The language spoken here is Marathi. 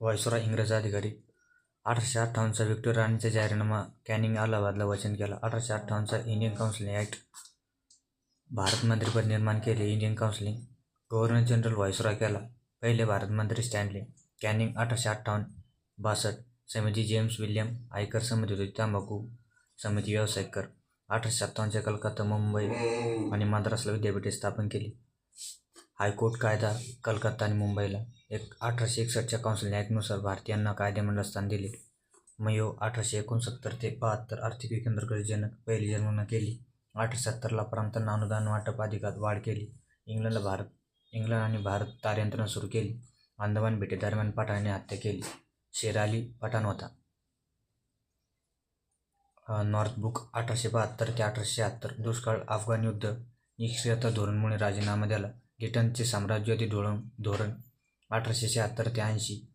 व्हायसरॉय इंग्रज अधिकारी. अठराशे अठ्ठावन्नचा व्हिक्टोरिया राणीचा जाहीरनामा कॅनिंग अलाहाबादला वचन केला. अठराशे अठ्ठावन्नचा इंडियन काउन्सिलिंग ॲक्ट. भारत मंत्रिपद निर्माण केले. Indian counselling governor general viceroy केला. पहिले भारत मंत्री स्टॅनली. कॅनिंग अठराशे अठ्ठावन्न. बासष्ट. समिती जेम्स विल्यम. आयकर समिती होती तंबाखू. समिती व्यावसायिक कर. अठराशे सत्तावन्नच्या कलकत्ता मुंबई आणि मद्रासला विद्यापीठे स्थापन केली. हायकोर्ट कायदा कलकत्ता आणि मुंबईला एक अठराशे एकसष्टच्या काउन्सिल ॲक्टनुसार भारतीयांना कायदेमंडळ स्थान दिले. मयो अठराशे एकोणसत्तर ते बहात्तर आर्थिक विकेंद्रीकरण जनक पहिली जनगणना केली. अठराशे सत्तरला प्रांतांना अनुदान वाटप अधिकार वाढ केली. इंग्लंडला भारत इंग्लंड आणि भारत तारयंत्रणा सुरू केली. अंदमान भेटीदरम्यान पठाणाने हत्या केली. शेराली पठाण होता. नॉर्थ बुक अठराशे बहात्तर ते अठराशे शहात्तर दुष्काळ अफगाण युद्ध निष्क्रियता धोरणमुळे राजीनामा दिला ब्रिटनचे साम्राज्यवादी धोरण धोरण अठराशे शहात्तर ते ऐंशी